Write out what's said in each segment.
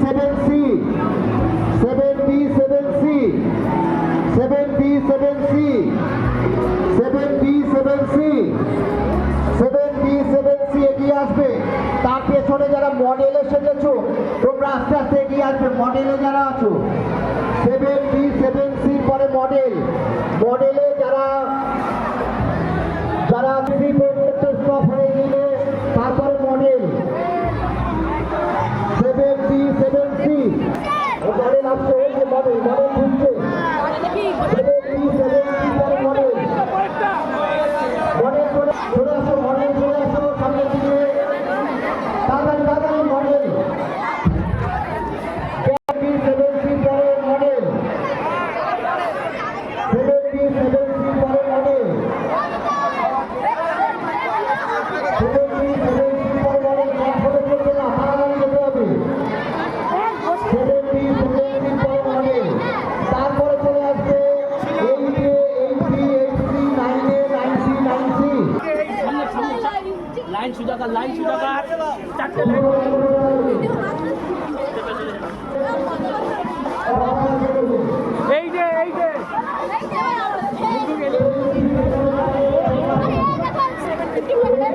Seven C seven B seven C seven B seven C seven B seven C seven B seven C এগিয়ে আসবে। তার পেছনে যারা মডেলে সেজেছো তোমরা আস্তে আস্তে এগিয়ে আসবে। মডেলে যারা আছো সেভেন বি সেভেন সি পরে মডেল মডেলে লাইন সুজা কর লাইন সুজা কর চারটে এই যে এই যে দীপকদা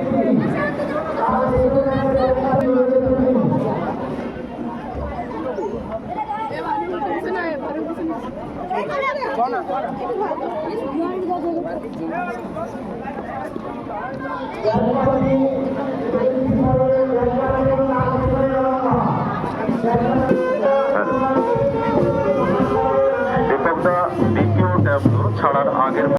আগের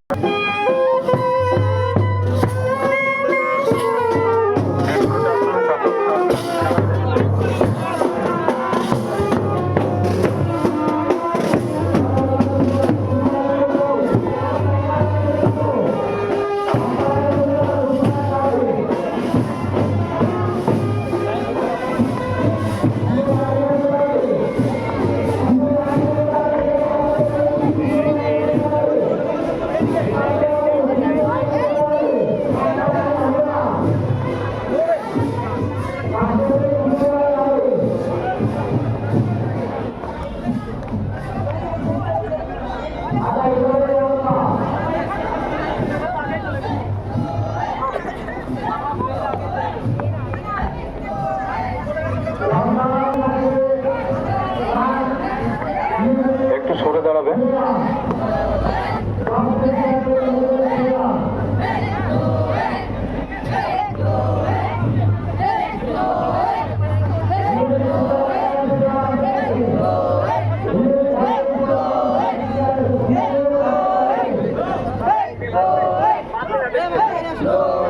একটু সরে দাঁড়াবে 로